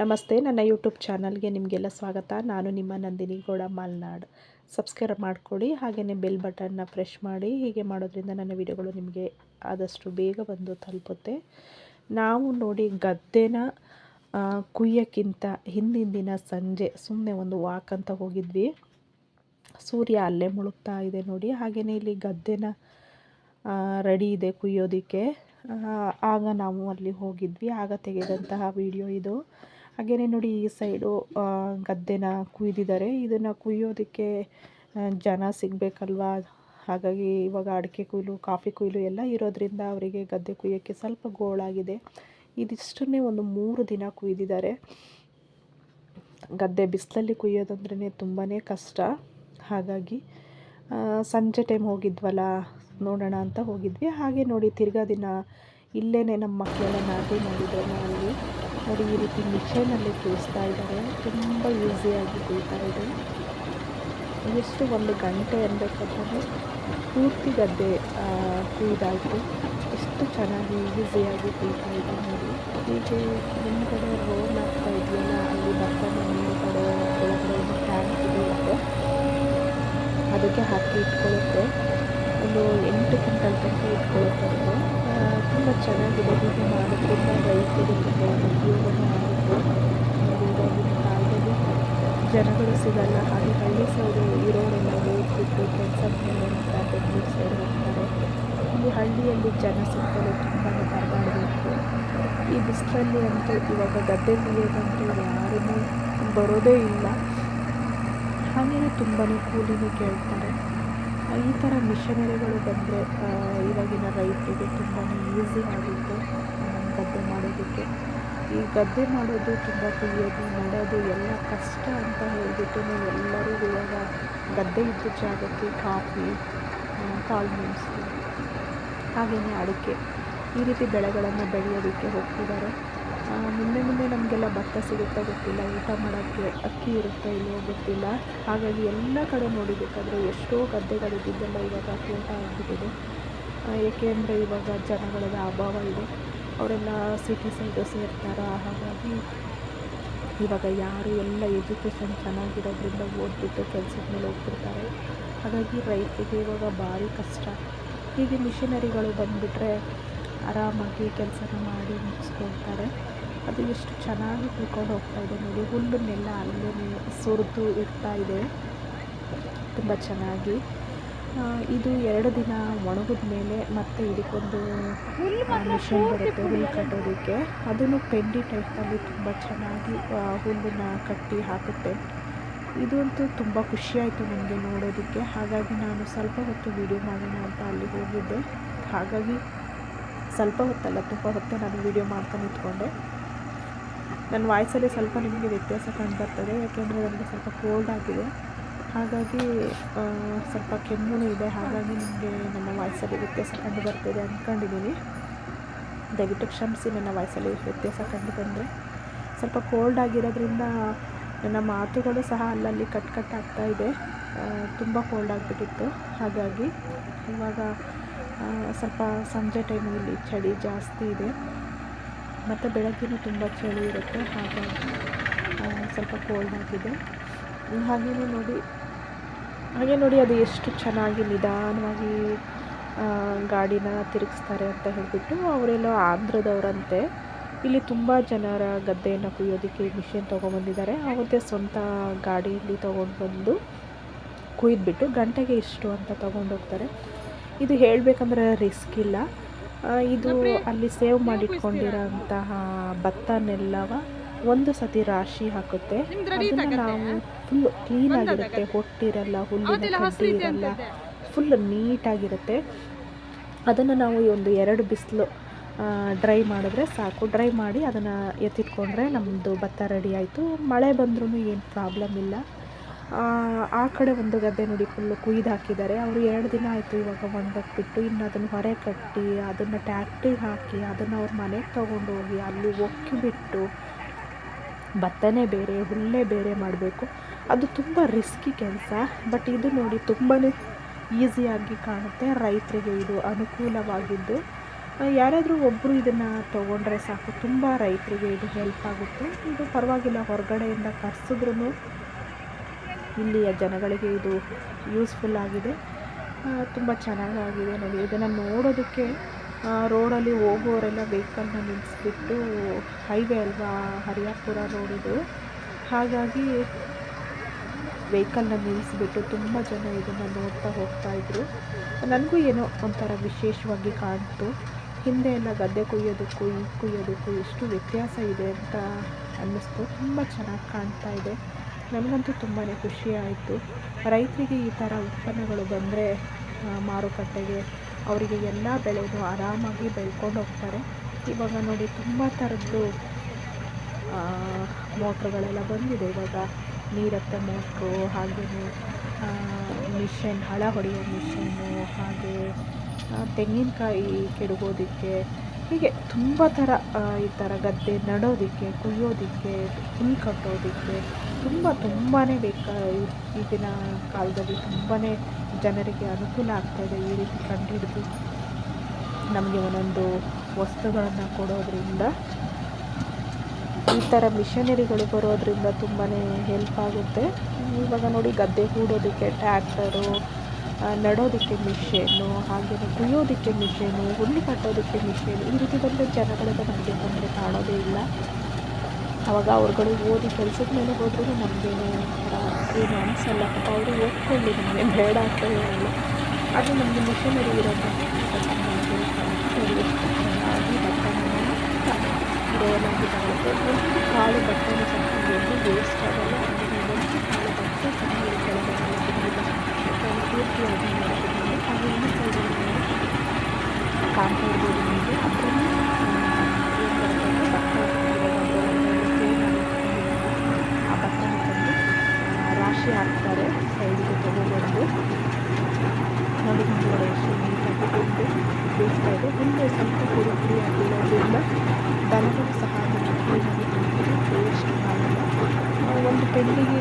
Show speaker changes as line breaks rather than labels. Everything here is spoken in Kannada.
ನಮಸ್ತೆ, ನನ್ನ ಯೂಟ್ಯೂಬ್ ಚಾನಲ್ಗೆ ನಿಮಗೆಲ್ಲ ಸ್ವಾಗತ. ನಾನು ನಿಮ್ಮ ನಂದಿನಿ ಗೌಡ ಮಾಲ್ನಾಡ್. ಸಬ್ಸ್ಕ್ರೈಬ್ ಮಾಡಿಕೊಡಿ ಹಾಗೆಯೇ ಬೆಲ್ ಬಟನ್ನ ಪ್ರೆಸ್ ಮಾಡಿ. ಹೀಗೆ ಮಾಡೋದ್ರಿಂದ ನನ್ನ ವಿಡಿಯೋಗಳು ನಿಮಗೆ ಆದಷ್ಟು ಬೇಗ ಬಂದು ತಲುಪುತ್ತೆ. ನಾವು ನೋಡಿ ಗದ್ದೆನ ಕುಯ್ಯಕ್ಕಿಂತ ಹಿಂದಿನ ದಿನ ಸಂಜೆ ಸುಮ್ಮನೆ ಒಂದು ವಾಕ್ ಅಂತ ಹೋಗಿದ್ವಿ. ಸೂರ್ಯ ಅಲ್ಲೇ ಮುಳುಗ್ತಾ ಇದೆ ನೋಡಿ. ಹಾಗೆಯೇ ಇಲ್ಲಿ ಗದ್ದೆನ ರೆಡಿ ಇದೆ ಕುಯ್ಯೋದಕ್ಕೆ. ಆಗ ನಾವು ಅಲ್ಲಿ ಹೋಗಿದ್ವಿ. ಆಗ ತೆಗೆದಂತಹ ವಿಡಿಯೋ ಇದು. ಹಾಗೆಯೇ ನೋಡಿ ಈ ಸೈಡು ಗದ್ದೆನ ಕುಯ್ದಿದ್ದಾರೆ. ಇದನ್ನು ಕುಯ್ಯೋದಕ್ಕೆ ಜನ ಸಿಗಬೇಕಲ್ವಾ? ಹಾಗಾಗಿ ಇವಾಗ ಅಡಿಕೆ ಕುಯ್ಲು, ಕಾಫಿ ಕುಯ್ಲು ಎಲ್ಲ ಇರೋದರಿಂದ ಅವರಿಗೆ ಗದ್ದೆ ಕುಯ್ಯೋಕ್ಕೆ ಸ್ವಲ್ಪ ಗೋಳಾಗಿದೆ. ಇದಿಷ್ಟನ್ನೇ ಒಂದು ಮೂರು ದಿನ ಕುಯ್ದಿದ್ದಾರೆ. ಗದ್ದೆ ಬಿಸಿಲಲ್ಲಿ ಕುಯ್ಯೋದಂದ್ರೇ ತುಂಬಾ ಕಷ್ಟ. ಹಾಗಾಗಿ ಸಂಜೆ ಟೈಮ್ ಹೋಗಿದ್ವಲ್ಲ, ನೋಡೋಣ ಅಂತ ಹೋಗಿದ್ವಿ. ಹಾಗೆ ನೋಡಿ ತಿರ್ಗಾ ದಿನ ಇಲ್ಲೇ ನಮ್ಮ ಮಕ್ಕಳೆಲ್ಲ ನಾಟಿ ಮಾಡಿದ್ದಾರೆ. ಅಲ್ಲಿ ನೋಡಿ ಈ ರೀತಿ ಮಿಷನಲ್ಲಿ ತೋರಿಸ್ತಾ ಇದ್ದಾರೆ. ತುಂಬ ಈಸಿಯಾಗಿ ಕುಯ್ತಾ ಇದೆ. ಎಷ್ಟು ಒಂದು ಗಂಟೆ ಅನ್ಬೇಕಾದ್ರೆ ಪೂರ್ತಿ ಗದ್ದೆ ಕುಯ್ದಾಯಿತು. ಎಷ್ಟು ಚೆನ್ನಾಗಿ ಈಸಿಯಾಗಿ ಕೂತಾ ಇದೆ ನೋಡಿ. ಹೀಗೆ ಮುಂದ್ಗಡೆ ರೋಲ್ ಆಗ್ತಾ ಇದೆಯಲ್ಲ, ಅಲ್ಲಿ ಭತ್ತ ನಿಮ್ಮ ಕಡೆ ಕೆಳಗಡೆ ಒಂದು ಟ್ಯಾಂಕ್ ಇರುತ್ತೆ ಅದಕ್ಕೆ ಹಾಕಿ ಇಟ್ಕೊಳ್ಳುತ್ತೆ. ಒಂದು ಎಂಟು ಕ್ವಿಂಟಲ್ ತನಕ ಇಟ್ಕೊಳ್ಳುತ್ತೆ ಅದು ತುಂಬ ಚೆನ್ನಾಗಿದೆ. ಹೀಗೆ ಮಾಡೋದ್ರಿಂದ ರೈತರಿಗೆ ತುಂಬ ಉಪಯೋಗನೂ ಆಗುತ್ತೆ. ಇವಾಗಿನ ಕಾಲದಲ್ಲಿ ಜನಗಳು ಸಿಗಲ್ಲ. ಹಾಗೆ ಹಳ್ಳಿ ಸೈಡು ಇರೋರೆಲ್ಲ ಓದ್ಬಿಟ್ಟು ಕೆಲಸ ಅಂತ ಬೆಂಗಳೂರು ಸೈಡ್ ಹೋಗ್ತಾರೆ ಹಳ್ಳಿಯಲ್ಲಿ ಜನ ಸಿಕ್ಕಲು ತುಂಬಾ ಪರದಾಡಬೇಕು ಈ ಬಿಸಿಲಲ್ಲಿ ಅಂತೂ ಇವಾಗ ಗದ್ದೆ ಕುಯ್ಯೋದಂತೂ ಯಾರೂ ಬರೋದೇ ಇಲ್ಲ. ಹಾಗೆಯೇ ತುಂಬಾ ಕೂಲಿನೂ ಕೇಳ್ತಾರೆ. ಈ ಥರ ಮಿಷನರಿಗಳು ಬಂದರೆ ಇವಾಗಿನ ರೈತರಿಗೆ ತುಂಬಾ ಈಸಿ ಆಗುತ್ತೆ ಗದ್ದೆ ಮಾಡೋದಕ್ಕೆ. ಈ ಗದ್ದೆ ಮಾಡೋದು ತುಂಬ ಕುಯ್ಯೋದು ನೆಡೋದು ಎಲ್ಲ ಕಷ್ಟ ಅಂತ ಹೇಳಿಬಿಟ್ಟು ಎಲ್ಲರೂ ಇವಾಗ ಗದ್ದೆ ಇದ್ದ ಜಾಗಕ್ಕೆ ಕಾಫಿ ಕಾಳುಮೆಣಸು ಹಾಗೆಯೇ ಅಡಿಕೆ ಈ ರೀತಿ ಬೆಳೆಗಳನ್ನು ಬೆಳೆಯೋದಕ್ಕೆ ಹೋಗ್ತಿದ್ದಾರೆ. ಮುಂದೆ ಮುಂದೆ ನಮಗೆಲ್ಲ ಭತ್ತ ಸಿಗುತ್ತಾ ಗೊತ್ತಿಲ್ಲ ಊಟ ಮಾಡೋಕ್ಕೆ ಅಕ್ಕಿ ಇರುತ್ತಾ ಇಲ್ಲವೋ ಗೊತ್ತಿಲ್ಲ. ಹಾಗಾಗಿ ಎಲ್ಲ ಕಡೆ ನೋಡಿಬೇಕಾದ್ರೆ ಎಷ್ಟೋ ಗದ್ದೆಗಳಿದ್ದಿದ್ದೆಲ್ಲ ಇವಾಗ ಅತ್ಯಂತ ಆಗಿಬಿಟ್ಟಿದೆ. ಆ, ಏಕೆ ಅಂದರೆ ಇವಾಗ ಜನಗಳ ಅಭಾವ ಇದೆ. ಅವರೆಲ್ಲ ಸಿಟಿ ಸೈಡು ಸೇರ್ತಾರ? ಹಾಗಾಗಿ ಇವಾಗ ಯಾರು ಎಲ್ಲ ಎಜುಕೇಷನ್ ಚೆನ್ನಾಗಿರೋದ್ರಿಂದ ಓದ್ಬಿಟ್ಟು ಕೆಲಸದ ಮೇಲೆ ಹೋಗ್ಬಿಡ್ತಾರೆ. ಹಾಗಾಗಿ ರೈತರಿಗೆ ಇವಾಗ ಭಾರಿ ಕಷ್ಟ. ಹೀಗೆ ಮಿಷಿನರಿಗಳು ಬಂದುಬಿಟ್ರೆ ಆರಾಮಾಗಿ ಕೆಲಸನ ಮಾಡಿ ಮುಗಿಸ್ಕೊಳ್ತಾರೆ. ಅದು ಎಷ್ಟು ಚೆನ್ನಾಗಿ ತಿಳ್ಕೊಂಡು ಹೋಗ್ತಾ ಇದೆ ನೋಡಿ. ಹುಲ್ಲನ್ನೆಲ್ಲ ಅಲ್ಲೇ ಸುರಿದು ಇಡ್ತಾ ಇದೆ. ತುಂಬ ಚೆನ್ನಾಗಿ. ಇದು ಎರಡು ದಿನ ಒಣಗಿದ ಮೇಲೆ ಮತ್ತೆ ಇದಕ್ಕೊಂದು ಮಿಷನ್ ಬರುತ್ತೆ ಹುಲ್ಲು ಕಟ್ಟೋದಕ್ಕೆ. ಅದನ್ನು ಪೆಂಡಿ ಟೈಪಲ್ಲಿ ತುಂಬ ಚೆನ್ನಾಗಿ ಹುಲ್ಲನ್ನು ಕಟ್ಟಿ ಹಾಕುತ್ತೆ. ಇದಂತೂ ತುಂಬ ಖುಷಿಯಾಯಿತು ನನಗೆ ನೋಡೋದಕ್ಕೆ. ಹಾಗಾಗಿ ನಾನು ಸ್ವಲ್ಪ ಹೊತ್ತು ವೀಡಿಯೋ ಮಾಡೋಣ ಅಂತ ಅಲ್ಲಿ ಹೋಗಿದ್ದೆ. ಹಾಗಾಗಿ ಸ್ವಲ್ಪ ಹೊತ್ತಲ್ಲ, ತುಂಬ ಹೊತ್ತು ನಾನು ವೀಡಿಯೋ ಮಾಡ್ತಾ ನಿಂತ್ಕೊಂಡೆ. ನನ್ನ ವಾಯ್ಸಲ್ಲಿ ಸ್ವಲ್ಪ ನಿಮಗೆ ವ್ಯತ್ಯಾಸ ಕಂಡು ಬರ್ತದೆ ಯಾಕೆಂದರೆ ನನಗೆ ಸ್ವಲ್ಪ ಕೋಲ್ಡ್ ಆಗಿದೆ. ಹಾಗಾಗಿ ಸ್ವಲ್ಪ ಕೆಮ್ಮು ಇದೆ. ಹಾಗಾಗಿ ನಿಮಗೆ ನನ್ನ ವಾಯ್ಸಲ್ಲಿ ವ್ಯತ್ಯಾಸ ಕಂಡು ಬರ್ತಿದೆ ಅಂದ್ಕೊಂಡಿದ್ದೀನಿ ದಯವಿಟ್ಟು ಕ್ಷಮಿಸಿ, ನನ್ನ ವಾಯ್ಸಲ್ಲಿ ವ್ಯತ್ಯಾಸ ಕಂಡು ಬಂದರೆ ಸ್ವಲ್ಪ ಕೋಲ್ಡ್ ಆಗಿರೋದ್ರಿಂದ ನನ್ನ ಮಾತುಗಳು ಸಹ ಅಲ್ಲಲ್ಲಿ ಕಟ್ ಕಟ್ ಆಗ್ತಾ ಇದೆ. ತುಂಬ ಕೋಲ್ಡ್ ಆಗಿಬಿಟ್ಟಿತ್ತು. ಹಾಗಾಗಿ ಇವಾಗ ಸ್ವಲ್ಪ ಸಂಜೆ ಟೈಮಲ್ಲಿ ಚಳಿ ಜಾಸ್ತಿ ಇದೆ. ಮತ್ತು ಬೆಳಗ್ಗೆನೂ ತುಂಬ ಚಳಿ ಇರುತ್ತೆ. ಹಾಗಾಗಿ ಸ್ವಲ್ಪ ಕೋಲ್ಡ್ ಆಗಿದೆ. ಹಾಗೆಯೇ ನೋಡಿ, ಹಾಗೆ ನೋಡಿ ಅದು ಎಷ್ಟು ಚೆನ್ನಾಗಿ ನಿಧಾನವಾಗಿ ಗಾಡಿನ ತಿರುಗಿಸ್ತಾರೆ ಅಂತ ಹೇಳಿಬಿಟ್ಟು ಅವರೆಲ್ಲ ಆಂಧ್ರದವರಂತೆ ಇಲ್ಲಿ ತುಂಬ ಜನರ ಗದ್ದೆಯನ್ನು ಕುಯ್ಯೋದಕ್ಕೆ ಮಿಷಿನ್ ತೊಗೊಂಬಂದಿದ್ದಾರೆ ಅವ್ರದ್ದೇ ಸ್ವಂತ ಗಾಡಿಯಲ್ಲಿ ತೊಗೊಂಡು ಬಂದು ಕುಯ್ದುಬಿಟ್ಟು ಗಂಟೆಗೆ ಇಷ್ಟು ಅಂತ ತೊಗೊಂಡೋಗ್ತಾರೆ. ಇದು ಹೇಳಬೇಕಂದ್ರೆ ರಿಸ್ಕ್ ಇಲ್ಲ. ಇದು ಅಲ್ಲಿ ಸೇವ್ ಮಾಡಿಟ್ಕೊಂಡಿರೋಂತಹ ಭತ್ತನೆಲ್ಲವ ಒಂದು ಸತಿ ರಾಶಿ ಹಾಕುತ್ತೆ. ಅದನ್ನು ನಾವು ಫುಲ್ ಕ್ಲೀನಾಗಿರುತ್ತೆ ಹೊಟ್ಟಿರಲ್ಲ ಹುಲ್ಲಿನ ಕಡ್ಡಿ ಇರಲ್ಲ ಫುಲ್ ನೀಟಾಗಿರುತ್ತೆ. ಅದನ್ನು ನಾವು ಈ ಒಂದು ಎರಡು ಬಿಸಿಲು ಡ್ರೈ ಮಾಡಿದ್ರೆ ಸಾಕು. ಡ್ರೈ ಮಾಡಿ ಅದನ್ನು ಎತ್ತಿಟ್ಕೊಂಡ್ರೆ ನಮ್ಮದು ಭತ್ತ ರೆಡಿ ಆಯಿತು. ಮಳೆ ಬಂದ್ರೂ ಏನು ಪ್ರಾಬ್ಲಮ್ ಇಲ್ಲ. ಆ, ಕಡೆ ಒಂದು ಗದ್ದೆ ನೋಡಿ ಫುಲ್ಲು ಕುಯ್ದು ಹಾಕಿದ್ದಾರೆ. ಅವರು ಎರಡು ದಿನ ಆಯಿತು ಇವಾಗ ಬಿಟ್ಟು ಇನ್ನು ಅದನ್ನು ಹೊರೆ ಕಟ್ಟಿ ಅದನ್ನು ಟ್ಯಾಕ್ಟ್ರಿಗೆ ಹಾಕಿ ಅದನ್ನು ಅವ್ರ ಮನೆಗೆ ತೊಗೊಂಡು ಹೋಗಿ ಅಲ್ಲಿ ಒಕ್ಕಿ ಬಿಟ್ಟು ಭತ್ತನೇ ಬೇರೆ ಹುಲ್ಲೇ ಬೇರೆ ಮಾಡಬೇಕು. ಅದು ತುಂಬ ರಿಸ್ಕಿ ಕೆಲಸ. ಬಟ್ ಇದು ನೋಡಿ ತುಂಬಾ ಈಸಿಯಾಗಿ ಕಾಣುತ್ತೆ. ರೈತರಿಗೆ ಇದು ಅನುಕೂಲವಾಗಿದ್ದು. ಯಾರಾದರೂ ಒಬ್ಬರು ಇದನ್ನು ತೊಗೊಂಡ್ರೆ ಸಾಕು. ತುಂಬ ರೈತರಿಗೆ ಇದು ಹೆಲ್ಪ್ ಆಗುತ್ತೆ. ಇದು ಪರವಾಗಿಲ್ಲ ಹೊರಗಡೆಯಿಂದ ಕರ್ಸಿದ್ರೂ ಇಲ್ಲಿಯ ಜನಗಳಿಗೆ ಇದು ಯೂಸ್ಫುಲ್ ಆಗಿದೆ. ತುಂಬ ಚೆನ್ನಾಗಾಗಿದೆ ನೋಡಿ. ಇದನ್ನು ನೋಡೋದಕ್ಕೆ ರೋಡಲ್ಲಿ ಹೋಗೋರೆಲ್ಲ ವೆಹಿಕಲ್ನ ನಿಲ್ಲಿಸ್ಬಿಟ್ಟು ಹೈವೇ ಅಲ್ವಾ, ಹರಿಯಾಪುರ ರೋಡ್ ಇದು. ಹಾಗಾಗಿ ವೆಹಿಕಲ್ನ ನಿಲ್ಲಿಸ್ಬಿಟ್ಟು ತುಂಬ ಜನ ಇದನ್ನು ನೋಡ್ತಾ ಹೋಗ್ತಾಯಿದ್ರು ನನಗೂ ಏನೋ ಒಂಥರ ವಿಶೇಷವಾಗಿ ಕಾಣ್ತು. ಹಿಂದೆ ಎಲ್ಲ ಗದ್ದೆ ಕುಯ್ಯೋದಕ್ಕೂ ಈ ಕುಯ್ಯೋದಕ್ಕೂ ಎಷ್ಟು ವ್ಯತ್ಯಾಸ ಇದೆ ಅಂತ ಅನ್ನಿಸ್ತು. ತುಂಬ ಚೆನ್ನಾಗಿ ಕಾಣ್ತಾ ಇದೆ. ನನಗಂತೂ ತುಂಬಾ ಖುಷಿ ಆಯಿತು. ರೈತರಿಗೆ ಈ ಥರ ಉತ್ಪನ್ನಗಳು ಬಂದರೆ ಮಾರುಕಟ್ಟೆಗೆ ಅವರಿಗೆ ಎಲ್ಲ ಬೆಳೆದು ಆರಾಮಾಗಿ ಬೆಳ್ಕೊಂಡು ಹೋಗ್ತಾರೆ. ಇವಾಗ ನೋಡಿ ತುಂಬ ಥರದ್ದು ಮೋಟ್ರುಗಳೆಲ್ಲ ಬಂದಿದೆ. ಇವಾಗ ನೀರತ್ತೆ ಮೋಟ್ರು ಹಾಗೆಯೇ ಮಿಷನ್, ಹಳ ಹೊಡೆಯೋ ಮಿಷನ್ನು, ಹಾಗೆ ತೆಂಗಿನಕಾಯಿ ಕೆಡಗೋದಕ್ಕೆ ಹೀಗೆ ತುಂಬ ಥರ ಈ ಥರ ಗದ್ದೆ ನೆಡೋದಕ್ಕೆ, ಕೊಯ್ಯೋದಕ್ಕೆ ಹುಲ್ಲು ಕಟ್ಟೋದಕ್ಕೆ ತುಂಬ ತುಂಬಾ ಬೇಕಾ ಈಗಿನ ಕಾಲದಲ್ಲಿ ತುಂಬಾ ಜನರಿಗೆ ಅನುಕೂಲ ಆಗ್ತಾಯಿದೆ ಈ ರೀತಿ ಕಂಡುಹಿಡಿದು ನಮಗೆ ಒಂದೊಂದು ವಸ್ತುಗಳನ್ನು ಕೊಡೋದರಿಂದ. ಈ ಥರ ಮಿಷನರಿಗಳು ಬರೋದರಿಂದ ತುಂಬಾ ಹೆಲ್ಪ್ ಆಗುತ್ತೆ. ಇವಾಗ ನೋಡಿ ಗದ್ದೆ ಹೂಡೋದಕ್ಕೆ ಟ್ಯಾಕ್ಟರು ನೆಡೋದಕ್ಕೆ ಮಿಷಿನ್ನು ಹಾಗೆಯೇ ಕುಯ್ಯೋದಕ್ಕೆ ಮಿಷಿನು, ಹುಲ್ಲು ಕಟ್ಟೋದಕ್ಕೆ ಮಿಷಿನ್, ಈ ರೀತಿ ಬಂದ ಜನಗಳಿಗೆ ನಮಗೆ ತೊಂದರೆ ಕಾಣೋದೇ ಇಲ್ಲ. ಅವಾಗ ಅವ್ರುಗಳು ಓದಿ ಕೆಲ್ಸದ ಮೇಲೆ ಹೋದ್ರೂ ನಮಗೇನು ಏನು ಅನಿಸಲ್ಲ. ಪಾಪ ಅವರು ಓದ್ಕೊಳ್ಳಿ ನಮಗೆ, ಬೇಡ ಅಂತ ಹೇಳಲ್ಲ. ಅದು ನಮಗೆ ಮಿಷನರಿ ಇರೋದ್ರಿಂದ ಚೆನ್ನಾಗಿ ಭತ್ತನ ಇರೋನಾಗಿ ತಗೊಳುತ್ತೆ ಒಂದು ಕಾಳು ಭತ್ತನ ಸ್ವಲ್ಪ ಎಲ್ಲೂ ವೇಸ್ಟ್ ಆಗಲ್ಲ ಅಂದರೆ ಒಂದು ಕಾಳು ಭತ್ತ ಚೆನ್ನಾಗಿ ಕೆಳಗಡೆ ಪೂರ್ತಿಯಾಗಿ ಮಾಡಿದ್ದೀನಿ ಹಾಗೆ ಈ ಸೈಡಲ್ಲಿ ಕಾಣ್ತಾ ಇರ್ಬೋದು ನಿಮಗೆ ಅದರಲ್ಲಿ ಏನು ಬರುತ್ತೆ ಭತ್ತ ಆ ಭತ್ತನ ತಂದು ರಾಶಿ ಹಾಕ್ತಾರೆ ಸೈಡಿಗೆ ತೊಗೊಬಂದು ನೋಡಿ ಮುಂದುಗಡೆ ಎಷ್ಟು ನೀಟಾಗಿ ಹುಲ್ಲು ಬೇಯಿಸ್ತಾ ಇದೆ ಹುಲ್ಲು ಸ್ವಲ್ಪ ಪುಡಿ ಪುಡಿ ಆಗಿರೋದ್ರಿಂದ ದನಗಳು ಸಹ ಕ್ಲೀನಾಗಿ ತಿಂತಾರೆ ಒಂದು ಪೆಂಡಿಗೆ